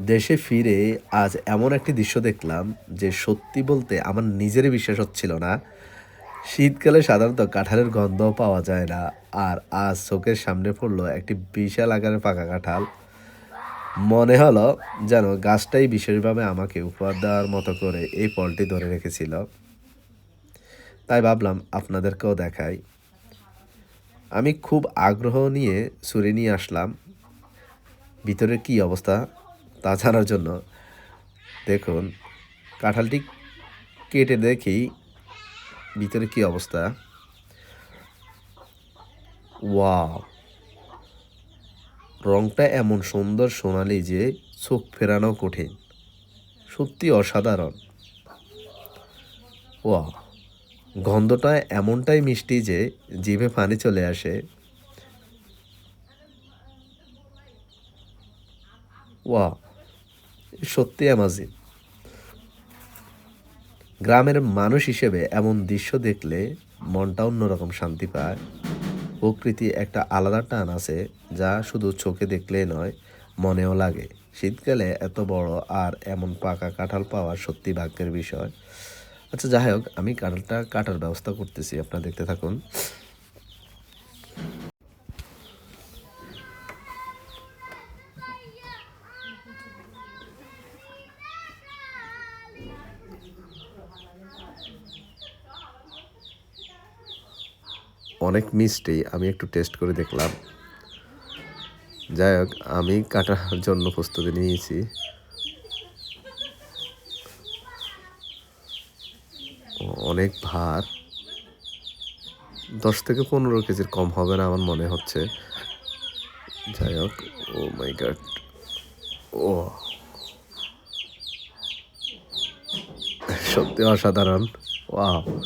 দেশে ফিরে আজ এমন একটি দৃশ্য দেখলাম যে সত্যি বলতে আমার নিজেরই বিশ্বাস হচ্ছিল না। শীতকালে সাধারণত কাঁঠালের গন্ধও পাওয়া যায় না, আর আজ চোখের সামনে পড়ল একটি বিশাল আকারের পাকা কাঁঠাল। মনে হলো যেন গাছটাই বিশেষভাবে আমাকে উপহার দেওয়ার মতো করে এই ফলটি ধরে রেখেছিল। তাই ভাবলাম আপনাদেরকেও দেখাই। আমি খুব আগ্রহ নিয়ে ছুরি নিয়ে আসলাম। ভিতরে কি অবস্থা? তা জন্য দেখুন, কাঁঠালটি কেটে দেখি ভিতরে কি অবস্থা। ওয়াও, রংটা এমন সুন্দর সোনালি যে চোখ ফেরানো কঠিন, সত্যি অসাধারণ। ওয়া গন্ধটা এমনটাই মিষ্টি যে জিভে পানি চলে আসে। ওয়া সত্যি অ্যামাজিং গ্রামের মানুষ হিসেবে এমন দৃশ্য দেখলে মনটা অন্যরকম শান্তি পায়। প্রকৃতি একটা আলাদা টান আছে যা শুধু চোখে দেখলেই নয়, মনেও লাগে। শীতকালে এত বড় আর এমন পাকা কাঁঠাল পাওয়া সত্যি ভাগ্যের বিষয়। আচ্ছা যাই হোক, আমি কাঁঠালটা কাটার ব্যবস্থা করতেছি। আপনারা দেখতে থাকুন। অনেক মিষ্টি, আমি একটু টেস্ট করে দেখলাম। যাই হোক আমি কাটার জন্য প্রস্তুতি নিয়েছি। অনেক ভার দশ থেকে পনেরো কেজির কম হবে না আমার মনে হচ্ছে। যাই হোক ও মাই গড। ও। সত্যি অসাধারণ। ওয়াও।